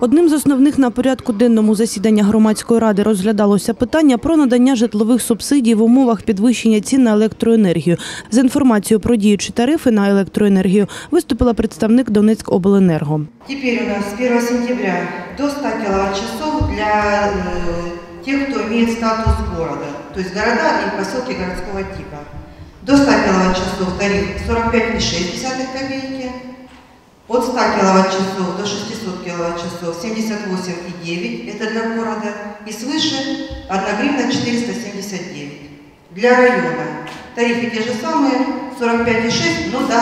Одним з основних на порядку денному засідання громадської ради розглядалося питання про надання житлових субсидій в умовах підвищення цін на електроенергію. З інформацією про діючі тарифи на електроенергію виступила представник Донецькобленерго. Теперь у нас с 1 сентября до 100 киловатт-часов для э, тех, кто имеет статус города, то есть города и поселки городского типа. До 100 киловатт-часов тариф 45,6 копейки, от 100 киловатт-часов до 600 киловатт-часов 78,9, это для города, и свыше 1 гривна 479. Для района тарифы те же самые, 45,6, но до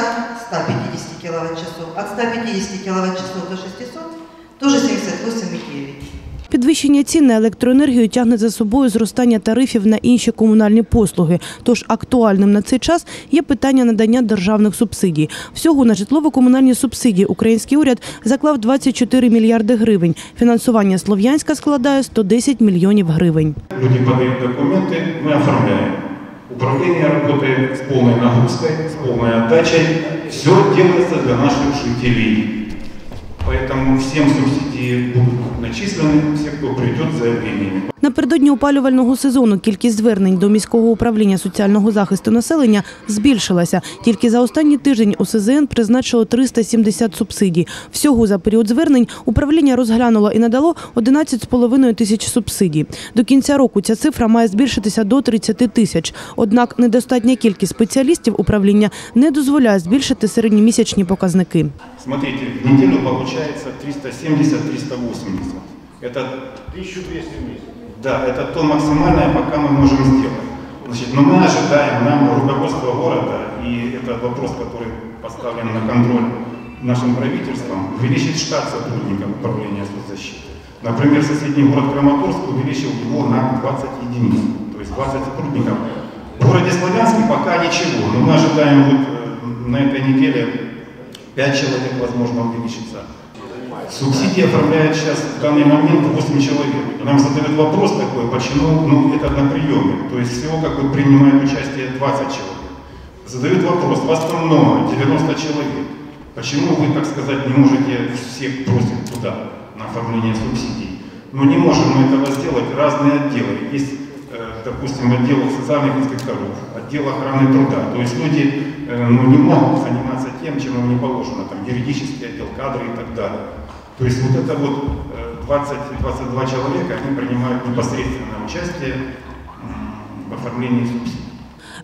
150 киловатт-часов. От 150 киловатт-часов до 600 тоже 78,9. Підвищення цін на електроенергію тягне за собою зростання тарифів на інші комунальні послуги. Тож актуальним на цей час є питання надання державних субсидій. Всього на житлово-комунальні субсидії український уряд заклав 24 мільярди гривень. Фінансування Слов'янська складає 110 мільйонів гривень. Люди подают документы, мы оформляем. Управление работает с полной нагрузкой, с полной отдачей. Все делается для наших жителей. Поэтому всем субсидии будут начислены, все, кто придет с заявлениями. Напередодні опалювального сезону кількість звернень до міського управління соціального захисту населення збільшилася. Тільки за останній тиждень у СЗН призначило 370 субсидій. Всього за період звернень управління розглянуло і надало 11,5 тисяч субсидій. До кінця року ця цифра має збільшитися до 30 тисяч. Однак недостатня кількість спеціалістів управління не дозволяє збільшити середньомісячні показники. Смотрите, в неделю получается 370-380. Это 1200 в месяц. Да, это то максимальное, пока мы можем сделать. Значит, но мы ожидаем, нам руководство города, и это вопрос, который поставлен на контроль нашим правительством, увеличить штат сотрудников управления соцзащиты. Например, соседний город Краматорск увеличил его на 20 единиц, то есть 20 сотрудников. В городе Славянске пока ничего, но мы ожидаем вот э, на этой неделе 5 человек, возможно, увеличится. Субсидии оформляет сейчас в данный момент 8 человек. Нам задают вопрос такой, почему ну, это на приеме. То есть всего как бы принимает участие 20 человек. Задают вопрос, вас там много, 90 человек. Почему вы, так сказать, не можете всех бросить туда, на оформление субсидий? Ну не можем мы этого сделать. Разные отделы. Есть, э, допустим, отдел социальных инспекторов, отдел охраны труда. То есть люди э, ну, не могут заниматься тем, чем им не положено. Там юридический отдел, кадры и так далее. То есть вот это вот э, 20-22 человека, они принимают непосредственное участие в оформлении субсидий.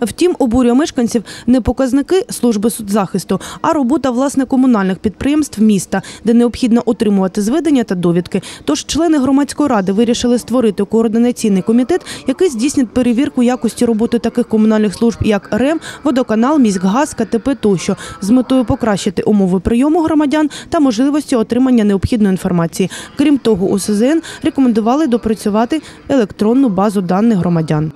Втім, обурює мешканців не показники служби соцзахисту, а робота власне комунальних підприємств міста, де необхідно отримувати зведення та довідки. Тож члени громадської ради вирішили створити координаційний комітет, який здійснить перевірку якості роботи таких комунальних служб, як РЕМ, водоканал, міськгаз, КТП тощо, з метою покращити умови прийому громадян та можливості отримання необхідної інформації. Крім того, у СЗН рекомендували допрацювати електронну базу даних громадян.